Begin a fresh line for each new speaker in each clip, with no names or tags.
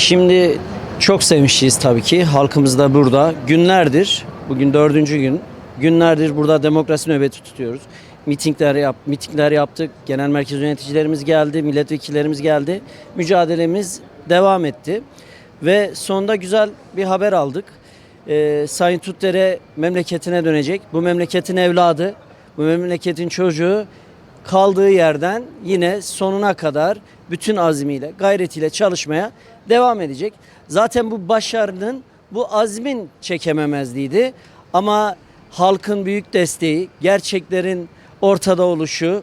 Şimdi çok sevinçliyiz tabii ki. Halkımız da burada. Günlerdir, bugün dördüncü gün. Günlerdir burada demokrasi nöbeti tutuyoruz. Mitingler, yap, mitingler yaptık. Genel merkez yöneticilerimiz geldi, milletvekillerimiz geldi. Mücadelemiz devam etti. Ve sonunda güzel bir haber aldık. Ee, Sayın Tutdere memleketine dönecek. Bu memleketin evladı, bu memleketin çocuğu kaldığı yerden yine sonuna kadar bütün azmiyle, gayretiyle çalışmaya devam edecek. Zaten bu başarının, bu azmin çekememezliğiydi. Ama halkın büyük desteği, gerçeklerin ortada oluşu,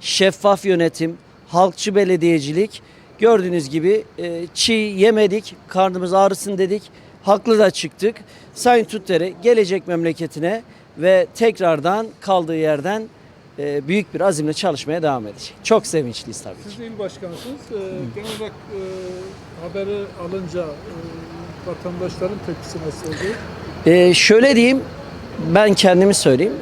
şeffaf yönetim, halkçı belediyecilik gördüğünüz gibi e, çiğ yemedik, karnımız ağrısın dedik. Haklı da çıktık. Sayın Tuttere gelecek memleketine ve tekrardan kaldığı yerden e, büyük bir azimle çalışmaya devam edecek. Çok sevinçliyiz tabii ki.
Siz de il başkanısınız. Ee, genel olarak e, haberi alınca e, vatandaşların tepkisi nasıl oldu?
Şöyle diyeyim, ben kendimi söyleyeyim.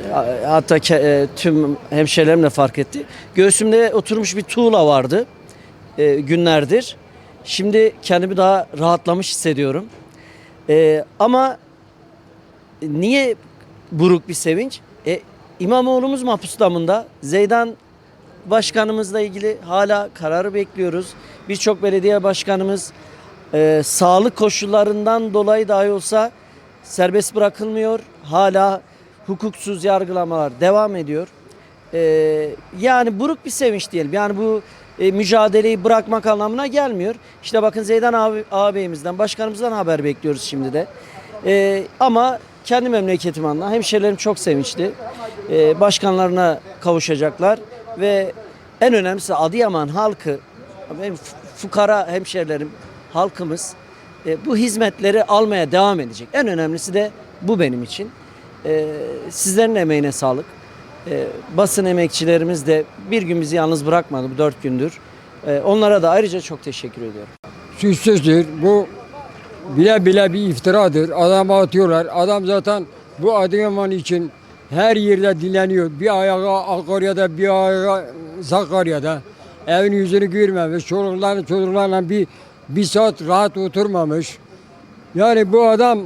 Hatta ke- e, tüm hemşehrilerim de fark etti. Göğsümde oturmuş bir tuğla vardı e, günlerdir. Şimdi kendimi daha rahatlamış hissediyorum. E, ama niye buruk bir sevinç? İmamoğlu'muz mahpus damında. Zeydan başkanımızla ilgili hala kararı bekliyoruz. Birçok belediye başkanımız e, sağlık koşullarından dolayı dahi olsa serbest bırakılmıyor. Hala hukuksuz yargılamalar devam ediyor. E, yani buruk bir sevinç diyelim. Yani bu e, mücadeleyi bırakmak anlamına gelmiyor. İşte bakın Zeydan abi, ağabeyimizden, başkanımızdan haber bekliyoruz şimdi de. E, ama kendi memleketim anla. Hemşehrilerim çok sevinçli. E, başkanlarına kavuşacaklar ve en önemlisi Adıyaman halkı, f- fukara hemşehrilerim, halkımız e, bu hizmetleri almaya devam edecek. En önemlisi de bu benim için. E, sizlerin emeğine sağlık. Basın emekçilerimiz de bir gün bizi yalnız bırakmadı bu dört gündür. Onlara da ayrıca çok teşekkür ediyorum.
Suçsuzdur. Bu bile bile bir iftiradır. Adama atıyorlar. Adam zaten bu Adıyaman için her yerde dinleniyor. Bir ayağı Akarya'da, bir ayağı Sakarya'da. Evin yüzünü görmemiş. Çocuklarla çocuklarla bir, bir saat rahat oturmamış. Yani bu adam e,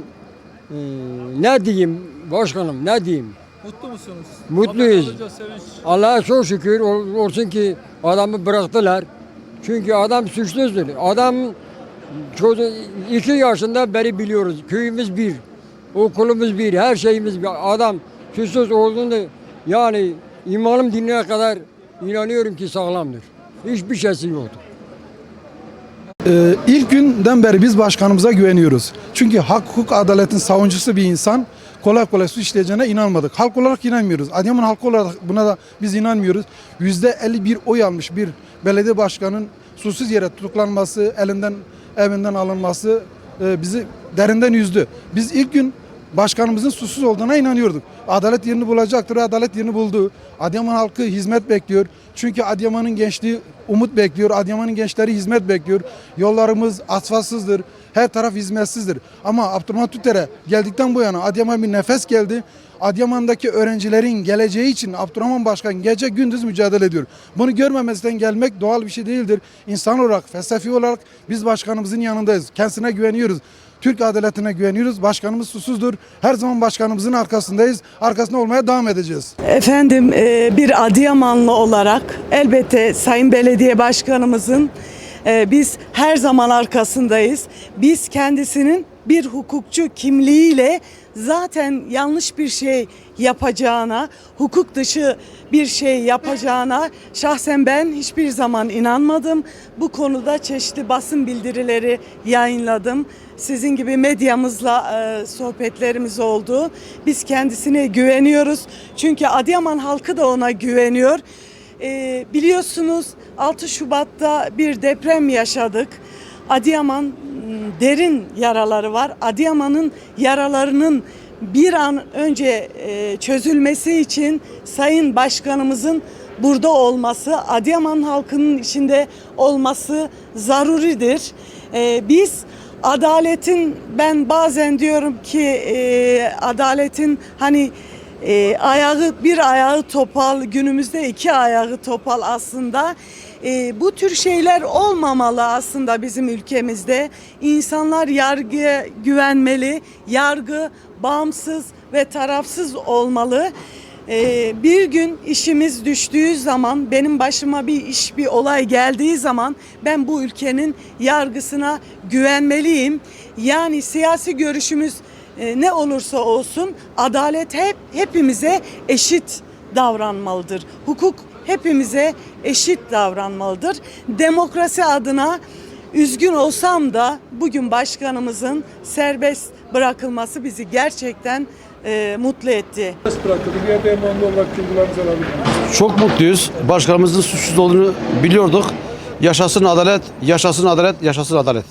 ne diyeyim başkanım ne diyeyim.
Mutlu musunuz?
Mutluyuz. Allah'a çok şükür ol- olsun ki adamı bıraktılar. Çünkü adam suçsuzdur. Adam çocuk iki yaşında beri biliyoruz. Köyümüz bir, okulumuz bir, her şeyimiz bir. Adam suçsuz olduğunu yani imanım dinine kadar inanıyorum ki sağlamdır. Hiçbir şeysi yoktur.
Ee, ilk günden beri biz başkanımıza güveniyoruz. Çünkü hak, hukuk, adaletin savunucusu bir insan kolay kolay suç işleyeceğine inanmadık. Halk olarak inanmıyoruz. Adıyaman halkı olarak buna da biz inanmıyoruz. Yüzde 51 oy almış bir belediye başkanının susuz yere tutuklanması, elinden evinden alınması e, bizi derinden üzdü. Biz ilk gün başkanımızın susuz olduğuna inanıyorduk. Adalet yerini bulacaktır. Adalet yerini buldu. Adıyaman halkı hizmet bekliyor. Çünkü Adıyaman'ın gençliği umut bekliyor. Adıyaman'ın gençleri hizmet bekliyor. Yollarımız asfaltsızdır. Her taraf hizmetsizdir. Ama Abdurrahman Tütter'e geldikten bu yana Adıyaman bir nefes geldi. Adıyaman'daki öğrencilerin geleceği için Abdurrahman Başkan gece gündüz mücadele ediyor. Bunu görmemezden gelmek doğal bir şey değildir. İnsan olarak, felsefi olarak biz başkanımızın yanındayız. Kendisine güveniyoruz. Türk adaletine güveniyoruz. Başkanımız susuzdur. Her zaman başkanımızın arkasındayız. Arkasında olmaya devam edeceğiz.
Efendim e, bir Adıyamanlı olarak elbette Sayın Belediye Başkanımızın e, biz her zaman arkasındayız. Biz kendisinin bir hukukçu kimliğiyle zaten yanlış bir şey yapacağına, hukuk dışı bir şey yapacağına şahsen ben hiçbir zaman inanmadım. Bu konuda çeşitli basın bildirileri yayınladım. Sizin gibi medyamızla e, sohbetlerimiz oldu. Biz kendisine güveniyoruz. Çünkü Adıyaman halkı da ona güveniyor. E, biliyorsunuz 6 Şubat'ta bir deprem yaşadık. Adıyaman derin yaraları var. Adıyaman'ın yaralarının bir an önce e, çözülmesi için Sayın Başkanımızın burada olması, Adıyaman halkının içinde olması zaruridir. E, biz adaletin ben bazen diyorum ki e, adaletin hani ayağı bir ayağı topal günümüzde iki ayağı topal aslında E, bu tür şeyler olmamalı aslında bizim ülkemizde. İnsanlar yargıya güvenmeli. Yargı bağımsız ve tarafsız olmalı. E, bir gün işimiz düştüğü zaman, benim başıma bir iş, bir olay geldiği zaman ben bu ülkenin yargısına güvenmeliyim. Yani siyasi görüşümüz e, ne olursa olsun adalet hep hepimize eşit davranmalıdır. Hukuk hepimize eşit davranmalıdır. Demokrasi adına üzgün olsam da bugün başkanımızın serbest bırakılması bizi gerçekten e, mutlu etti.
Serbest bırakıldı. Bir Adıyamanlı olarak duygularınızı alabilir?
Çok mutluyuz. Başkanımızın suçsuz olduğunu biliyorduk. Yaşasın adalet, yaşasın adalet, yaşasın adalet.